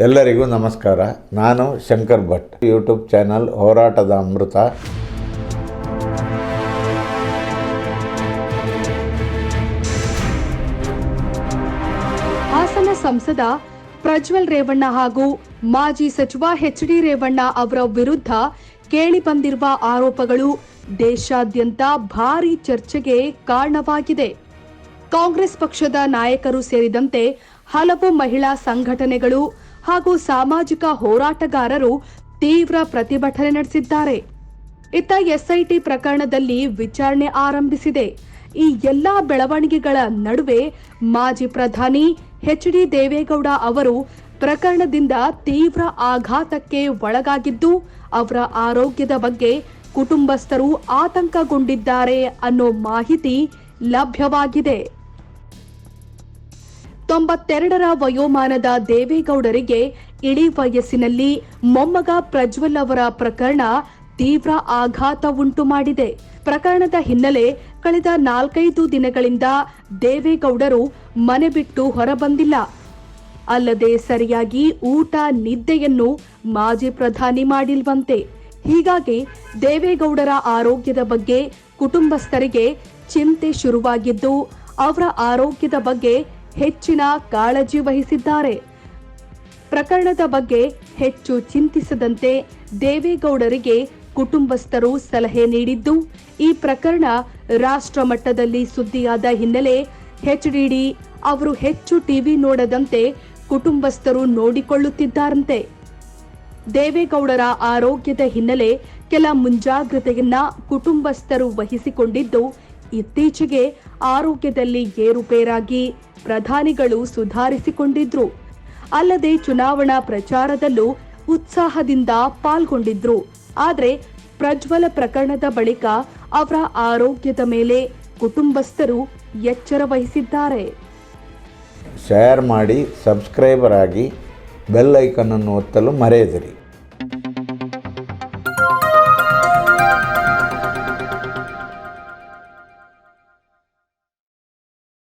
ಎಲ್ಲರಿಗೂ ನಮಸ್ಕಾರ. ನಾನು ಶಂಕರ್ ಭಟ್. ಯೂಟ್ಯೂಬ್ ಚಾನಲ್ ಹೋರಾಟದ ಅಮೃತ. ಹಾಸನ ಸಂಸದ ಪ್ರಜ್ವಲ್ ರೇವಣ್ಣ ಹಾಗೂ ಮಾಜಿ ಸಚಿವ ಎಚ್ ಡಿ ರೇವಣ್ಣ ಅವರ ವಿರುದ್ಧ ಕೇಳಿಬಂದಿರುವ ಆರೋಪಗಳು ದೇಶಾದ್ಯಂತ ಭಾರಿ ಚರ್ಚೆಗೆ ಕಾರಣವಾಗಿದೆ. ಕಾಂಗ್ರೆಸ್ ಪಕ್ಷದ ನಾಯಕರು ಸೇರಿದಂತೆ ಹಲವು ಮಹಿಳಾ ಸಂಘಟನೆಗಳು ಹಾಗೂ ಸಾಮಾಜಿಕ ಹೋರಾಟಗಾರರು ತೀವ್ರ ಪ್ರತಿಭಟನೆ ನಡೆಸಿದ್ದಾರೆ. ಇತ್ತ ಎಸ್ಐಟಿ ಪ್ರಕರಣದಲ್ಲಿ ವಿಚಾರಣೆ ಆರಂಭಿಸಿದೆ. ಈ ಎಲ್ಲಾ ಬೆಳವಣಿಗೆಗಳ ನಡುವೆ ಮಾಜಿ ಪ್ರಧಾನಿ ಎಚ್ ಡಿ ದೇವೇಗೌಡ ಅವರು ಪ್ರಕರಣದಿಂದ ತೀವ್ರ ಆಘಾತಕ್ಕೆ ಒಳಗಾಗಿದ್ದು, ಅವರ ಆರೋಗ್ಯದ ಬಗ್ಗೆ ಕುಟುಂಬಸ್ಥರು ಆತಂಕಗೊಂಡಿದ್ದಾರೆ ಅನ್ನೋ ಮಾಹಿತಿ ಲಭ್ಯವಾಗಿದೆ. ತೊಂಬತ್ತೆರಡರ ವಯೋಮಾನದ ದೇವೇಗೌಡರಿಗೆ ಇಳಿ ವಯಸ್ಸಿನಲ್ಲಿ ಮೊಮ್ಮಗ ಪ್ರಜ್ವಲ್ ಅವರ ಪ್ರಕರಣ ತೀವ್ರ ಆಘಾತ ಉಂಟು ಮಾಡಿದೆ. ಪ್ರಕರಣದ ಹಿನ್ನೆಲೆ ಕಳೆದ ನಾಲ್ಕೈದು ದಿನಗಳಿಂದ ದೇವೇಗೌಡರು ಮನೆ ಬಿಟ್ಟು ಹೊರಬಂದಿಲ್ಲ. ಅಲ್ಲದೆ ಸರಿಯಾಗಿ ಊಟ, ನಿದ್ದೆಯನ್ನು ಮಾಜಿ ಪ್ರಧಾನಿ ಮಾಡಿಲ್ವಂತೆ. ಹೀಗಾಗಿ ದೇವೇಗೌಡರ ಆರೋಗ್ಯದ ಬಗ್ಗೆ ಕುಟುಂಬಸ್ಥರಿಗೆ ಚಿಂತೆ ಶುರುವಾಗಿದ್ದು, ಅವರ ಆರೋಗ್ಯದ ಬಗ್ಗೆ ಹೆಚ್ಚಿನ ಕಾಳಜಿ ವಹಿಸಿದ್ದಾರೆ. ಪ್ರಕರಣದ ಬಗ್ಗೆ ಹೆಚ್ಚು ಚಿಂತಿಸದಂತೆ ದೇವೇಗೌಡರಿಗೆ ಕುಟುಂಬಸ್ಥರು ಸಲಹೆ ನೀಡಿದ್ದು, ಈ ಪ್ರಕರಣ ರಾಷ್ಟ್ರ ಮಟ್ಟದಲ್ಲಿ ಸುದ್ದಿಯಾದ ಹಿನ್ನೆಲೆ ಹೆಚ್ಡಿಡಿ ಅವರು ಹೆಚ್ಚು ಟಿವಿ ನೋಡದಂತೆ ಕುಟುಂಬಸ್ಥರು ನೋಡಿಕೊಳ್ಳುತ್ತಿದ್ದಾರಂತೆ. ದೇವೇಗೌಡರ ಆರೋಗ್ಯದ ಹಿನ್ನೆಲೆ ಕೆಲ ಮುಂಜಾಗ್ರತೆಯನ್ನ ಕುಟುಂಬಸ್ಥರು ವಹಿಸಿಕೊಂಡಿದ್ದು ಇತ್ತೀಚೆಗೆ ಆರೋಗ್ಯದಲ್ಲಿ ಏರುಪೇರಾಗಿ ಪ್ರಧಾನಿಗಳು ಸುಧಾರಿಸಿಕೊಂಡಿದ್ರು. ಅಲ್ಲದೆ ಚುನಾವಣಾ ಪ್ರಚಾರದಲ್ಲೂ ಉತ್ಸಾಹದಿಂದ ಪಾಲ್ಗೊಂಡಿದ್ರು. ಆದರೆ ಪ್ರಜ್ವಲ ಪ್ರಕರಣದ ಬಳಿಕ ಅವರ ಆರೋಗ್ಯದ ಮೇಲೆ ಕುಟುಂಬಸ್ಥರು ಎಚ್ಚರ ವಹಿಸಿದ್ದಾರೆ. ಶೇರ್ ಮಾಡಿ, ಸಬ್ಸ್ಕ್ರೈಬರ್ ಆಗಿ ಬೆಲ್ ಐಕನನ್ನು ಒತ್ತಲು ಮರೆಯದಿರಿ.